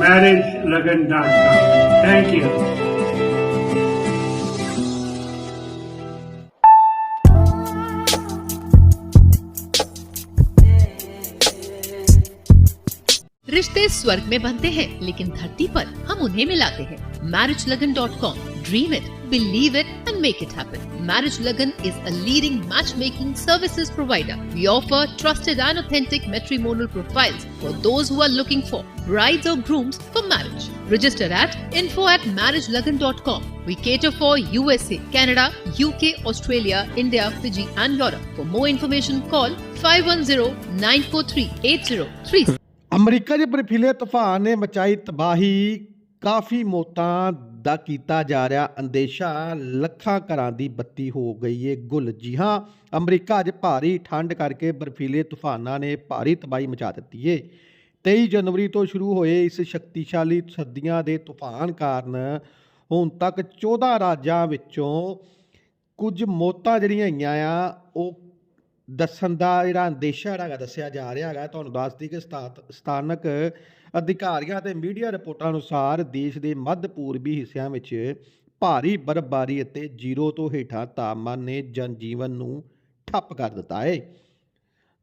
marriagelagan.com. Thank you रिश्ते स्वर्ग में बनते हैं, लेकिन धरती पर हम उन्हें मिलाते हैं। Marriage Lagan dot com dream it believe it and make it happen. Marriage Lagan is a leading matchmaking services provider. We offer trusted and authentic matrimonial profiles for those who are looking for brides or grooms for marriage. Register at info at marriagelagan.com. We cater for USA, Canada, UK, Australia, India, Fiji, and Europe. For more information, call 510 943 8036. America ਦੇ ਬਰਫੀਲੇ ਤੂਫਾਨ ਨੇ ਮਚਾਈ ਦਾ ਕੀਤਾ ਜਾ ਰਿਹਾ। ਅੰਦੇਸ਼ਾ ਲੱਖਾਂ ਘਰਾਂ ਦੀ ਬੱਤੀ ਹੋ ਗਈ ਏ ਗੁੱਲ। ਜੀ ਹਾਂ, ਅਮਰੀਕਾ 'ਚ ਭਾਰੀ ਠੰਡ ਕਰਕੇ ਬਰਫੀਲੇ ਤੂਫਾਨਾਂ ਨੇ ਭਾਰੀ ਤਬਾਹੀ ਮਚਾ ਦਿੱਤੀ ਏ। 23 ਜਨਵਰੀ ਤੋਂ ਸ਼ੁਰੂ ਹੋਏ ਇਸ ਸ਼ਕਤੀਸ਼ਾਲੀ ਸਰਦੀਆਂ ਦੇ ਤੂਫਾਨ ਕਾਰਨ ਹੁਣ ਤੱਕ 14 ਰਾਜਾਂ ਵਿੱਚੋਂ ਕੁਝ ਮੌਤਾਂ ਜਿਹੜੀਆਂ ਹੋਈਆਂ ਆ, ਉਹ ਦੱਸਣ ਦਾ ਜਿਹੜਾ ਅੰਦੇਸ਼ਾ ਜਿਹੜਾ ਹੈਗਾ, ਦੱਸਿਆ ਜਾ ਰਿਹਾ ਹੈਗਾ। ਤੁਹਾਨੂੰ ਦੱਸਦੀ ਕਿ ਸਥਾਤ- ਸਥਾਨਕ ਅਧਿਕਾਰੀਆਂ ਅਤੇ ਮੀਡੀਆ ਰਿਪੋਰਟਾਂ ਅਨੁਸਾਰ ਦੇਸ਼ ਦੇ ਮੱਧ ਪੂਰਬੀ ਹਿੱਸਿਆਂ ਵਿੱਚ ਭਾਰੀ ਬਰਫ਼ਬਾਰੀ ਅਤੇ ਜ਼ੀਰੋ ਤੋਂ ਹੇਠਾਂ ਤਾਪਮਾਨ ਨੇ ਜਨਜੀਵਨ ਨੂੰ ਠੱਪ ਕਰ ਦਿੱਤਾ ਹੈ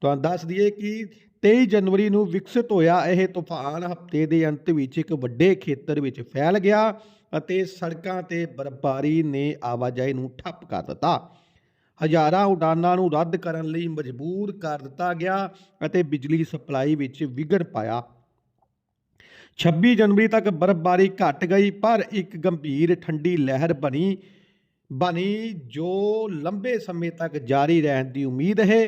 ਤੁਹਾਨੂੰ ਦੱਸ ਦਈਏ ਕਿ 23 ਜਨਵਰੀ ਨੂੰ ਵਿਕਸਿਤ ਹੋਇਆ ਇਹ ਤੂਫਾਨ ਹਫ਼ਤੇ ਦੇ ਅੰਤ ਵਿੱਚ ਇੱਕ ਵੱਡੇ ਖੇਤਰ ਵਿੱਚ ਫੈਲ ਗਿਆ ਅਤੇ ਸੜਕਾਂ ਤੇ ਬਰਫ਼ਬਾਰੀ ਨੇ ਆਵਾਜਾਈ ਨੂੰ ਠੱਪ ਕਰ ਦਿੱਤਾ। ਹਜ਼ਾਰਾਂ ਉਡਾਨਾਂ ਨੂੰ ਰੱਦ ਕਰਨ ਲਈ ਮਜਬੂਰ ਕਰ ਦਿੱਤਾ ਗਿਆ ਅਤੇ ਬਿਜਲੀ ਸਪਲਾਈ ਵਿੱਚ ਵਿਘਨ ਪਾਇਆ। 26 ਜਨਵਰੀ ਤੱਕ ਬਰਫ਼ਬਾਰੀ ਘਟ ਗਈ, ਪਰ ਇੱਕ ਗੰਭੀਰ ਠੰਡੀ ਲਹਿਰ ਬਣੀ ਬਣੀ ਜੋ ਲੰਬੇ ਸਮੇਂ ਤੱਕ ਜਾਰੀ ਰਹਿਣ ਦੀ ਉਮੀਦ ਹੈ।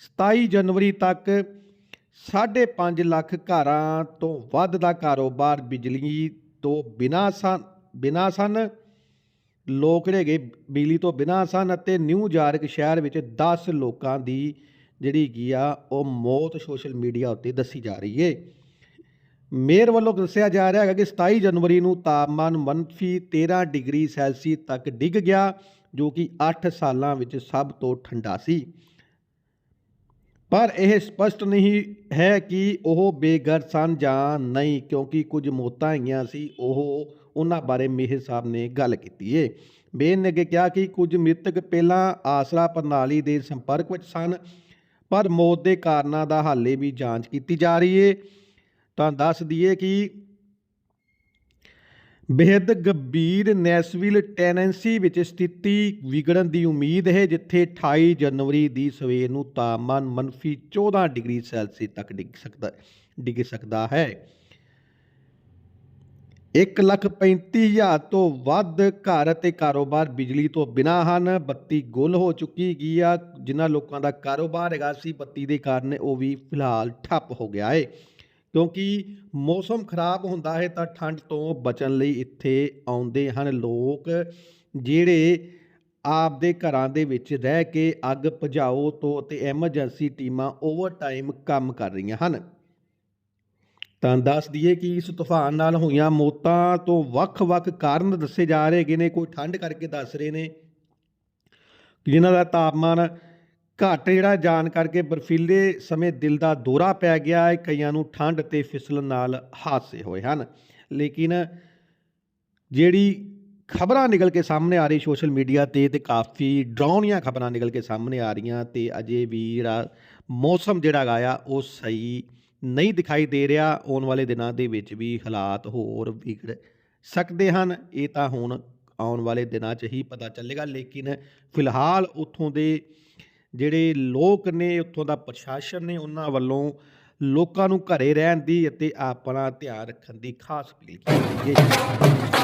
27 ਜਨਵਰੀ ਤੱਕ 5.5 ਲੱਖ ਘਰਾਂ ਤੋਂ ਵੱਧ ਦਾ ਕਾਰੋਬਾਰ ਬਿਜਲੀ ਤੋਂ ਬਿਨਾਂ ਸਨ ਬਿਨਾਂ ਸਨ। ਲੋਕ ਜਿਹੜੇ ਗਏ ਬਿਜਲੀ ਤੋਂ ਬਿਨਾਂ ਸਨ ਅਤੇ ਨਿਊ ਜਾਰਕ ਸ਼ਹਿਰ ਵਿੱਚ 10 ਲੋਕਾਂ ਦੀ ਜਿਹੜੀ ਹੈਗੀ ਆ, ਉਹ ਮੌਤ ਸੋਸ਼ਲ ਮੀਡੀਆ ਉੱਤੇ ਦੱਸੀ ਜਾ ਰਹੀ ਹੈ। ਮੇਅਰ ਵੱਲੋਂ ਦੱਸਿਆ ਜਾ ਰਿਹਾ ਹੈ ਕਿ 27 ਜਨਵਰੀ ਨੂੰ ਤਾਪਮਾਨ ਮੰਫੀ 13 ਡਿਗਰੀ ਸੈਲਸੀਅਸ ਤੱਕ ਡਿੱਗ ਗਿਆ, ਜੋ ਕਿ 8 ਸਾਲਾਂ ਵਿੱਚ ਸਭ ਤੋਂ ਠੰਡਾ ਸੀ। ਪਰ ਇਹ ਸਪਸ਼ਟ ਨਹੀਂ ਹੈ ਕਿ ਉਹ ਬੇਗਰ ਸਨ ਜਾਂ ਨਹੀਂ, ਕਿਉਂਕਿ ਕੁਝ ਮੌਤਾਂ ਆਈਆਂ ਸੀ, ਉਹ ਉਹਨਾਂ ਬਾਰੇ ਮੇਹਰ ਸਾਹਿਬ ਨੇ ਗੱਲ ਕੀਤੀ ਏ। ਬੇਨ ਨੇ ਅੱਗੇ ਕਿਹਾ ਕਿ ਕੁਝ ਮ੍ਰਿਤਕ ਪਹਿਲਾਂ ਆਸਰਾ ਪ੍ਰਣਾਲੀ ਦੇ ਸੰਪਰਕ ਵਿੱਚ ਸਨ, ਪਰ ਮੌਤ ਦੇ ਕਾਰਨਾਂ ਦਾ ਹਾਲੇ ਵੀ ਜਾਂਚ ਕੀਤੀ ਜਾ ਰਹੀ ਏ। ਤਾਂ ਦੱਸ ਦਈਏ ਕਿ ਬੇहद ਗੰਭੀਰ ਨੈਸ਼ਵਿਲ ਟੈਨੈਂਸੀ ਵਿੱਚ ਸਥਿਤੀ ਵਿਗੜਨ ਦੀ ਉਮੀਦ ਹੈ, ਜਿੱਥੇ 28 ਜਨਵਰੀ ਦੀ ਸਵੇਰ ਨੂੰ ਤਾਪਮਾਨ ਮੰਫੀ 14 ਡਿਗਰੀ ਸੈਲਸੀਅਸ ਤੱਕ ਡਿੱਗ ਸਕਦਾ ਡਿੱਗ ਸਕਦਾ ਹੈ। ਇੱਕ ਲੱਖ ਪੈਂਤੀ ਹਜ਼ਾਰ ਤੋਂ ਵੱਧ ਘਰ ਅਤੇ ਕਾਰੋਬਾਰ ਬਿਜਲੀ ਤੋਂ ਬਿਨਾਂ ਹਨ। ਬੱਤੀ ਗੁੱਲ ਹੋ ਚੁੱਕੀ ਗਈ ਆ। ਜਿਨ੍ਹਾਂ ਲੋਕਾਂ ਦਾ ਕਾਰੋਬਾਰ ਹੈਗਾ ਸੀ, ਬੱਤੀ ਦੇ ਕਾਰਨ ਉਹ ਵੀ ਫਿਲਹਾਲ ਠੱਪ ਹੋ ਗਿਆ ਹੈ ਕਿਉਂਕਿ ਮੌਸਮ ਖਰਾਬ ਹੁੰਦਾ ਹੈ ਤਾਂ ਠੰਡ ਤੋਂ ਬਚਣ ਲਈ ਇੱਥੇ ਆਉਂਦੇ ਹਨ ਲੋਕ, ਜਿਹੜੇ ਆਪਦੇ ਘਰਾਂ ਦੇ ਵਿੱਚ ਰਹਿ ਕੇ ਅੱਗ ਭਜਾਓ ਤੋਂ ਅਤੇ ਐਮਰਜੈਂਸੀ ਟੀਮਾਂ ਓਵਰਟਾਈਮ ਕੰਮ ਕਰ ਰਹੀਆਂ ਹਨ। ਤਾਂ ਦੱਸ ਦਈਏ ਕਿ ਇਸ ਤੂਫਾਨ ਨਾਲ ਹੋਈਆਂ ਮੌਤਾਂ ਤੋਂ ਵੱਖ-ਵੱਖ ਕਾਰਨ ਦੱਸੇ ਜਾ ਰਹੇ ਹੈਗੇ ਨੇ। ਕੋਈ ਠੰਡ ਕਰਕੇ ਦੱਸ ਰਹੇ ਨੇ ਜਿਨ੍ਹਾਂ ਦਾ ਤਾਪਮਾਨ ਘੱਟ ਜਿਹੜਾ ਜਾਣ ਕਰਕੇ ਬਰਫੀਲੇ ਸਮੇਂ ਦਿਲ ਦਾ ਦੌਰਾ ਪੈ ਗਿਆ ਹੈ ਕਈਆਂ ਨੂੰ ਠੰਡ ਤੇ ਫਿਸਲਣ ਨਾਲ ਹਾਦਸੇ ਹੋਏ ਹਨ। ਲੇਕਿਨ ਜਿਹੜੀ ਖਬਰਾਂ ਨਿਕਲ ਕੇ ਸਾਹਮਣੇ ਆ ਰਹੀ ਸੋਸ਼ਲ ਮੀਡੀਆ ਤੇ ਤੇ ਕਾਫੀ ਡਰਾਉਣੀਆਂ ਖਬਰਾਂ ਨਿਕਲ ਕੇ ਸਾਹਮਣੇ ਆ ਰਹੀਆਂ ਤੇ ਅਜੇ ਵੀ ਜਿਹੜਾ ਮੌਸਮ ਜਿਹੜਾ ਹੈਗਾ ਆ, ਉਹ ਸਹੀ ਨਹੀਂ ਦਿਖਾਈ ਦੇ ਰਿਹਾ। ਆਉਣ ਵਾਲੇ ਦਿਨਾਂ ਦੇ ਵਿੱਚ ਵੀ ਹਾਲਾਤ ਹੋਰ ਵਿਗੜ ਸਕਦੇ ਹਨ। ਇਹ ਤਾਂ ਹੁਣ ਆਉਣ ਵਾਲੇ ਦਿਨਾਂ 'ਚ ਹੀ ਪਤਾ ਚੱਲੇਗਾ। ਲੇਕਿਨ ਫਿਲਹਾਲ ਉੱਥੋਂ ਦੇ ਜਿਹੜੇ ਲੋਕ ਨੇ ਉੱਥੋਂ ਦਾ ਪ੍ਰਸ਼ਾਸਨ ਨੇ ਉਹਨਾਂ ਵੱਲੋਂ ਲੋਕਾਂ ਨੂੰ ਘਰੇ ਰਹਿਣ ਦੀ ਅਤੇ ਆਪਣਾ ਧਿਆਨ ਰੱਖਣ ਦੀ ਖਾਸ ਅਪੀਲ ਕੀਤੀ ਗਈ ਹੈ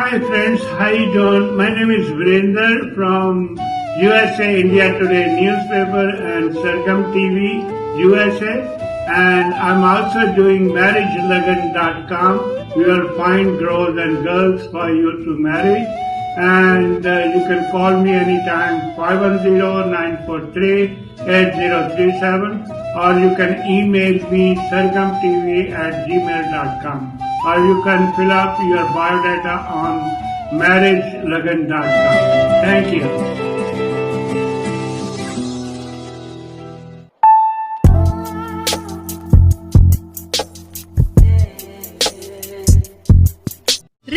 Hi friends, how you doing? My name name is Virender from USA India Today newspaper and Sargam TV USA and I'm also doing marriagelagan.com. We will find girls and girls for you to marry and uh, you can call me anytime 510-943-8037 or you can email me sargamtv at gmail.com or you can fill up your biodata on marriagelagan.com. Thank you.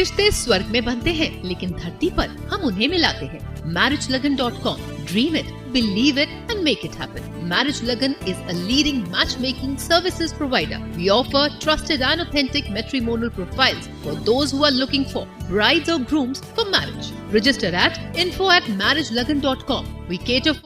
रिश्ते स्वर्ग में बनते हैं लेकिन धरती पर हम उन्हें मिलाते हैं marriage Lagan dot com dream it believe it and make it happen marriage Lagan is a leading match making services provider we offer trusted and authentic matrimonial profiles for those who are looking for brides or grooms for marriage. Register at info at marriagelagan.com. We cater